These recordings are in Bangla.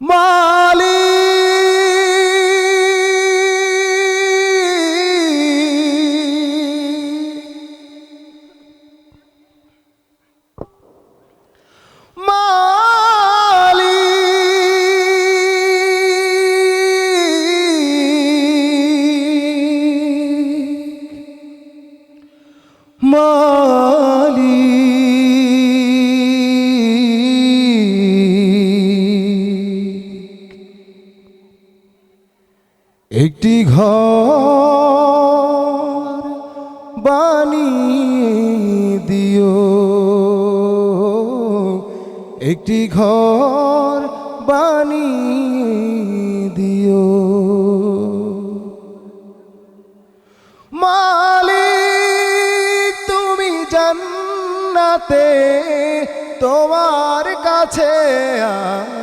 মালি মালি একটি ঘর বানিয়ে দিও। একটি ঘর বানিয়ে দিও। মালিক, তুমি জান্নাতে, তোমার কাছে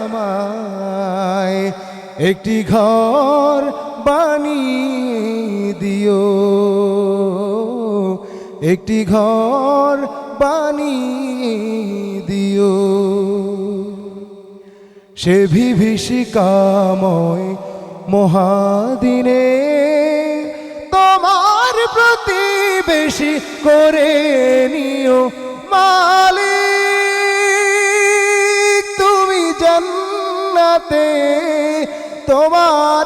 আমায়। একটি ঘর বানিয়ে দিও। একটি ঘর বানিয়ে দিও। সে বিভীষিকাময় মহাদিনে তোমার প্রতিবেশী করে নিও মালিক। তুমি জান্নাতে তোমার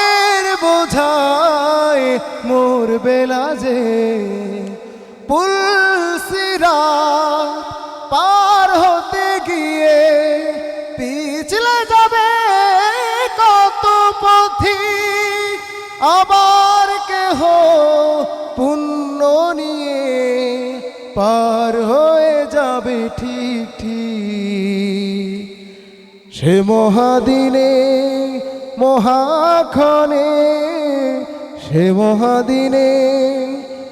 বোঝায় মোর বেলা যে পুলসিরা পার হতে গিয়ে পিছলে যাবে কত পথি, আবার কেহ পুণ্য নিয়ে পার হয়ে যাবে ঠিক ঠিক। সে মহাদিনে, মহাক্ষণে সে মহাদিনে,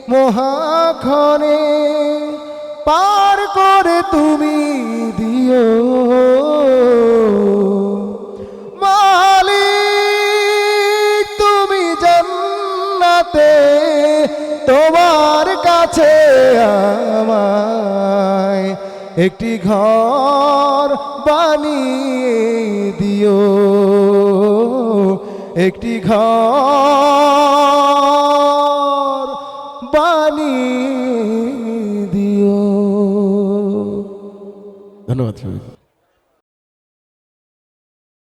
মহাক্ষণে পার করে তুমি দিও। মালিক, তুমি জান্নাতে, তোমার কাছে আমায় একটি ঘর বানিয়ে দিও। একটি ঘর ধন্যবাদ